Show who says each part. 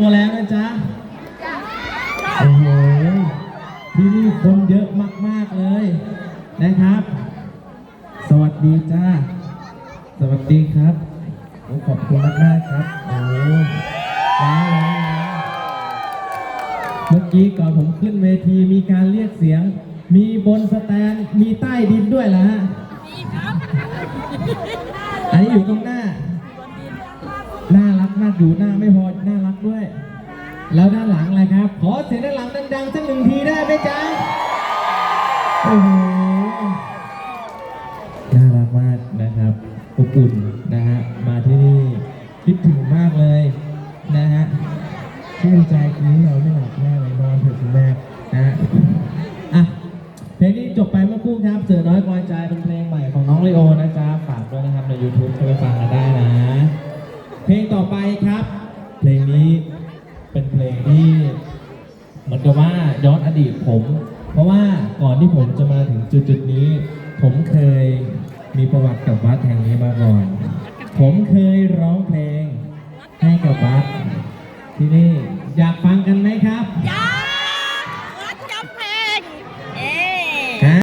Speaker 1: ตัวแล้วนะจ๊ะ โอ้โห ที่นี่คนเยอะมาก ๆ เลยนะครับ สวัสดีจ้า สวัสดีครับโอ้ขอบคุณมากๆครับ โอ้ว้าวว้าวว้าวเมื่อกี้ก่อนผมขึ้นเวทีมีการเรียกเสียง มีบนสแตน มีใต้ดินด้วยเหรอฮะ
Speaker 2: มีครับ
Speaker 1: อันนี้อยู่ตรงหน้า น่ารักมากอยู่หน้าไม่พอน่ารักด้วย แล้วด้านหลังอะไรครับ ขอเสียงด้านหลังดังๆสักหนึ่งทีได้ไหมจ๊ะโอ้โหน่ารักมากนะครับอบอุ่นนะฮะมาที่นี่คิดถึงมากเลยนะฮะชื่นใจคืนนี้เราไม่หลับแน่เลยนอนเถอะคุณแม่นะฮะอะเพลงนี้จบไปเมื่อคู่ครับเสือน้อยกวายใจเป็นเพลงใหม่ของน้องลีโอนะจ๊ะฝากด้วยนะครับใน YouTube เข้าไปฟังกันได้นะ เพลงต่อไปครับ เพลงนี้เป็นเพลงที่เหมือนกับว่าย้อนอดีตผม เพราะว่าก่อนที่ผมจะมาถึงจุดจุดๆนี้ ผมเคยมีประวัติกับวัดแห่งนี้มาก่อน ผมเคยร้องเพลงให้กับวัดที่นี่อยากฟังกันไหมครับ